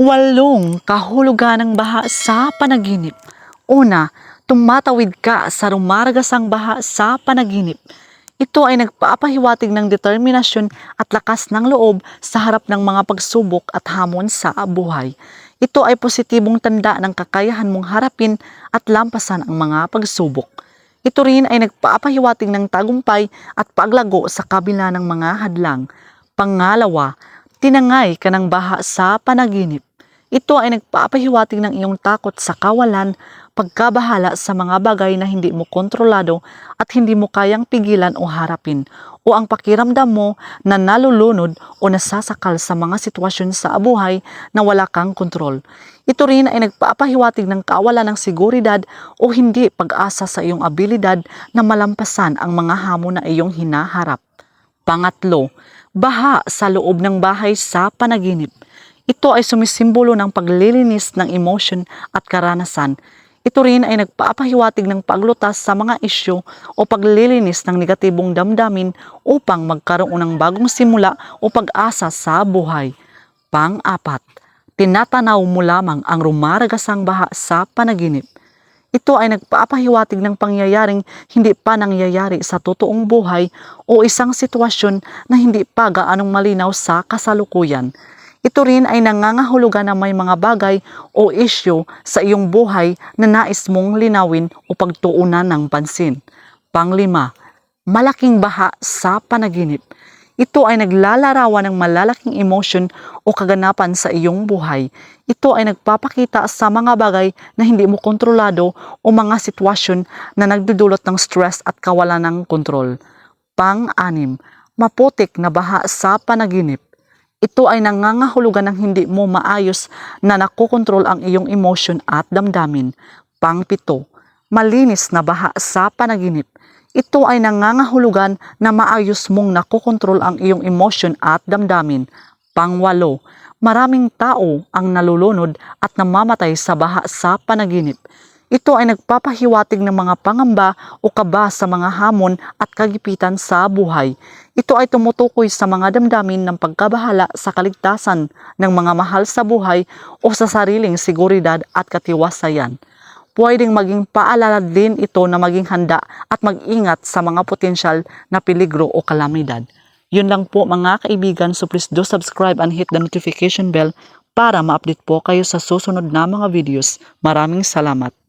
Walong kahulugan ng baha sa panaginip. Una, tumatawid ka sa rumaragasang baha sa panaginip. Ito ay nagpapahiwatig ng determinasyon at lakas ng loob sa harap ng mga pagsubok at hamon sa buhay. Ito ay positibong tanda ng kakayahan mong harapin at lampasan ang mga pagsubok. Ito rin ay nagpapahiwatig ng tagumpay at paglago sa kabila ng mga hadlang. Pangalawa, tinangay ka ng baha sa panaginip. Ito ay nagpapahiwatig ng iyong takot sa kawalan, pagkabahala sa mga bagay na hindi mo kontrolado at hindi mo kayang pigilan o harapin, o ang pakiramdam mo na nalulunod o nasasakal sa mga sitwasyon sa buhay na wala kang kontrol. Ito rin ay nagpapahiwatig ng kawalan ng seguridad o hindi pag-asa sa iyong abilidad na malampasan ang mga hamon na iyong hinaharap. Pangatlo, baha sa loob ng bahay sa panaginip. Ito ay sumisimbolo ng paglilinis ng emotion at karanasan. Ito rin ay nagpapahiwatig ng paglutas sa mga isyu o paglilinis ng negatibong damdamin upang magkaroon ng bagong simula o pag-asa sa buhay. Pang-apat, tinatanaw mo lamang ang rumaragasang baha sa panaginip. Ito ay nagpapahiwatig ng pangyayaring hindi pa nangyayari sa totoong buhay o isang sitwasyon na hindi pa gaanong malinaw sa kasalukuyan. Ito rin ay nangangahulugan na may mga bagay o isyo sa iyong buhay na nais mong linawin o pagtuunan ng pansin. Panglima, malaking baha sa panaginip. Ito ay naglalarawan ng malalaking emotion o kaganapan sa iyong buhay. Ito ay nagpapakita sa mga bagay na hindi mo kontrolado o mga sitwasyon na nagdudulot ng stress at kawalan ng kontrol. Pang-anim, maputik na baha sa panaginip. Ito ay nangangahulugan ng hindi mo maayos na nakokontrol ang iyong emotion at damdamin. Pangpito, malinis na baha sa panaginip. Ito ay nangangahulugan na maayos mong nakokontrol ang iyong emotion at damdamin. Pangwalo, maraming tao ang nalulunod at namamatay sa baha sa panaginip. Ito ay nagpapahiwatig ng mga pangamba o kaba sa mga hamon at kagipitan sa buhay. Ito ay tumutukoy sa mga damdamin ng pagkabahala sa kaligtasan ng mga mahal sa buhay o sa sariling seguridad at katiwasayan. Pwedeng maging paalala din ito na maging handa at mag-ingat sa mga potensyal na peligro o kalamidad. Yun lang po mga kaibigan, so please do subscribe and hit the notification bell para ma-update po kayo sa susunod na mga videos. Maraming salamat.